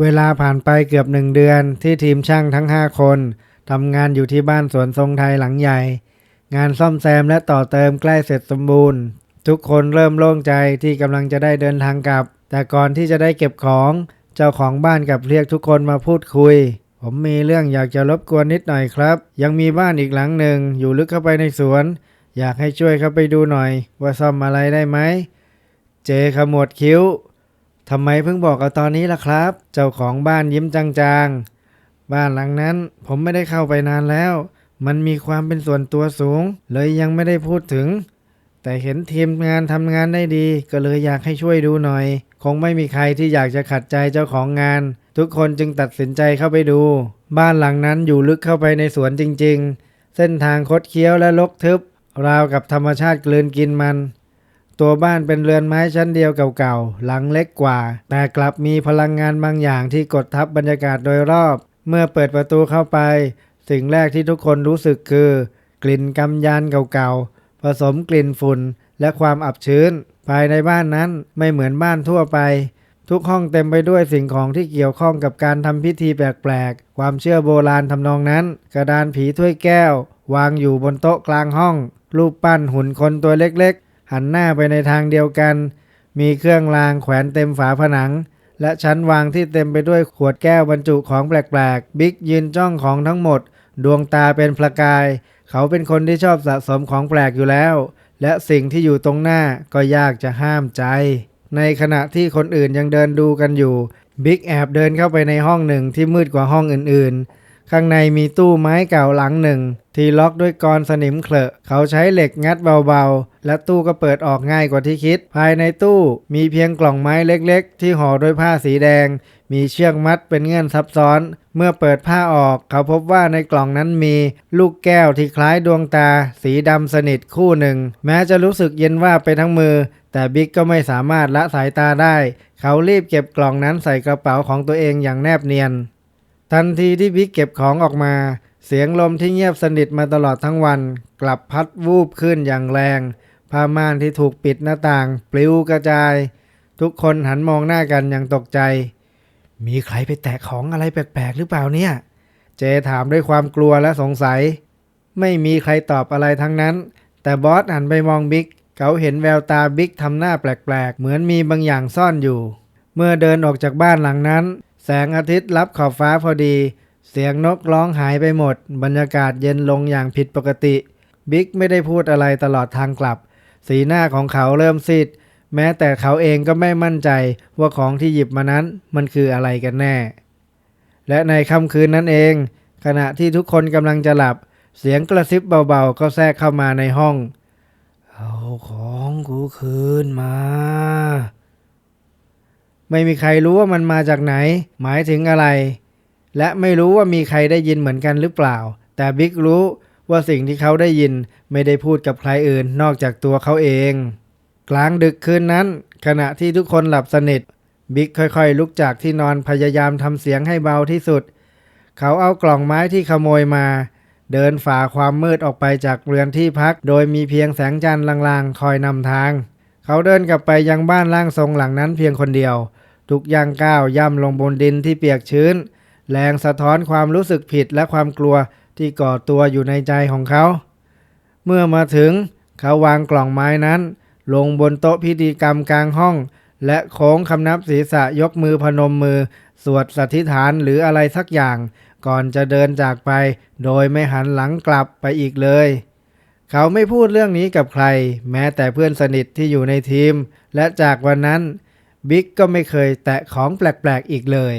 เวลาผ่านไปเกือบหนึ่งเดือนที่ทีมช่างทั้ง 5 คนทำงานอยู่ที่บ้านสวนทรงไทยหลังใหญ่ งานซ่อมแซมและต่อเติมใกล้เสร็จสมบูรณ์ ทุกคนเริ่มโล่งใจที่กำลังจะได้เดินทางกลับ แต่ก่อนที่จะได้เก็บของเจ้าของบ้านกับเรียกทุกคนมาพูดคุย ผมมีเรื่องอยากจะรบกวนนิดหน่อยครับ ยังมีบ้านอีกหลังหนึ่งอยู่ลึกเข้าไปในสวน อยากให้ช่วยเข้าไปดูหน่อย ว่าซ่อมอะไรได้ไหมเจขมวดคิ้ว ทำไมเพิ่งบอกเอาตอนนี้ล่ะครับ เจ้าของบ้านยิ้มจางๆ บ้านหลังนั้นผมไม่ได้เข้าไปนานแล้ว มันมีความเป็นส่วนตัวสูง เลยยังไม่ได้พูดถึง แต่เห็นทีมงานทำงานได้ดี ก็เลยอยากให้ช่วยดูหน่อย คงไม่มีใครที่อยากจะขัดใจเจ้าของงาน ทุกคนจึงตัดสินใจเข้าไปดู บ้านหลังนั้นอยู่ลึกเข้าไปในสวนจริง ๆ เส้นทางคดเคี้ยวและลกทึบ ราวกับธรรมชาติกลืนกินมัน ตัวบ้านเป็นเรือนไม้ชั้นเดียวเก่าๆ หลังเล็กกว่า แต่กลับมีพลังงานบางอย่างที่กดทับบรรยากาศโดยรอบ เมื่อเปิดประตูเข้าไป สิ่งแรกที่ทุกคนรู้สึกคือ กลิ่นกำยานเก่าๆ ผสมกลิ่นฝุ่นและความอับชื้น ภายในบ้านนั้นไม่เหมือนบ้านทั่วไป ทุกห้องเต็มไปด้วยสิ่งของที่เกี่ยวข้องกับการทำพิธีแปลกๆ ความเชื่อโบราณทำนองนั้น กระดานผีถ้วยแก้ว วางอยู่บนโต๊ะกลางห้อง รูปปั้นหุ่นคนตัวเล็ก หันหน้าไปในทางเดียวกัน มีเครื่องรางแขวนเต็มฝาผนัง และชั้นวางที่เต็มไปด้วยขวดแก้วบรรจุของแปลกๆ บิ๊กยืนจ้องของทั้งหมด ดวงตาเป็นประกาย เขาเป็นคนที่ชอบสะสมของแปลกอยู่แล้ว และสิ่งที่อยู่ตรงหน้าก็ยากจะห้ามใจ ในขณะที่คนอื่นยังเดินดูกันอยู่ บิ๊กแอบเดินเข้าไปในห้องหนึ่งที่มืดกว่าห้องอื่นๆ ข้างในมีตู้ไม้เก่าหลังหนึ่ง ที่ล็อกด้วยกรสนิมเขละเขาใช้เหล็กงัดเบาๆ และตู้ก็เปิดออกง่ายกว่าที่คิด ภายในตู้มีเพียงกล่องไม้เล็กๆ ที่ห่อด้วยผ้าสีแดง มีเชือกมัดเป็นเงื่อนซับซ้อน เมื่อเปิดผ้าออก เขาพบว่าในกล่องนั้นมีลูกแก้วที่คล้ายดวงตา สีดำสนิทคู่หนึ่ง แม้จะรู้สึกเย็นว่าไปทั้งมือ แต่บิ๊กก็ไม่สามารถละสายตาได้ เขารีบเก็บกล่องนั้นใส่กระเป๋าของตัวเองอย่างแนบเนียน ทันทีที่บิ๊กเก็บของออกมา เสียงลมที่เงียบสนิทมาตลอดทั้งวัน กลับพัดวูบขึ้นอย่างแรง ผ้าม่านที่ถูกปิดหน้าต่าง ปลิวกระจาย ทุกคนหันมองหน้ากันอย่างตกใจ มีใครไปแตะของอะไรแปลกๆหรือเปล่าเนี่ย เจถามด้วยความกลัวและสงสัย ไม่มีใครตอบอะไรทั้งนั้น แต่บอสหันไปมองบิ๊กเขาเห็นแววตาบิ๊กทำหน้าแปลกๆ เหมือนมีบางอย่างซ่อนอยู่ เมื่อเดินออกจากบ้านหลังนั้น แสงอาทิตย์รับขอบฟ้าพอดี เสียงนกร้องหายไปหมด บรรยากาศเย็นลงอย่างผิดปกติ บิ๊กไม่ได้พูดอะไรตลอดทางกลับ สีหน้าของเขาเริ่มซีด แม้แต่เขาเองก็ไม่มั่นใจว่าของที่หยิบมานั้นมันคืออะไรกันแน่ และในค่ำคืนนั้นเอง ขณะที่ทุกคนกำลังจะหลับ เสียงกระซิบเบาๆ ก็แทรกเข้ามาในห้อง เอาของกูคืนมา ไม่มีใครรู้ว่ามันมาจากไหน หมายถึงอะไร และไม่รู้ว่ามีใครได้ยินเหมือนกันหรือเปล่า แต่บิ๊กรู้ว่าสิ่งที่เขาได้ยินไม่ได้พูดกับใครอื่นนอกจากตัวเขาเอง กลางดึกคืนนั้น ขณะที่ทุกคนหลับสนิท บิ๊กค่อยๆ ลุกจากที่นอนพยายามทำเสียงให้เบาที่สุด เขาเอากล่องไม้ที่ขโมยมา เดินฝ่าความมืดออกไปจากเรือนที่พัก โดยมีเพียงแสงจันทร์ลางๆ คอยนำทาง เขาเดินกลับไปยังบ้านร่างทรงหลังนั้นเพียงคนเดียว ทุกย่างก้าวย่ำลงบนดินที่เปียกชื้น แรงสะท้อนความรู้สึกผิดและความกลัวที่ก่อตัวอยู่ในใจของเขา เมื่อมาถึงเขาวางกล่องไม้นั้น ลงบนโต๊ะพิธีกรรมกลางห้อง และโค้งคำนับศีรษะยกมือพนมมือ สวดสถิฐานหรืออะไรสักอย่าง ก่อนจะเดินจากไป โดยไม่หันหลังกลับไปอีกเลย เขาไม่พูดเรื่องนี้กับใคร แม้แต่เพื่อนสนิทที่อยู่ในทีม และจากวันนั้นบิ๊กก็ไม่เคยแตะของแปลกๆอีกเลย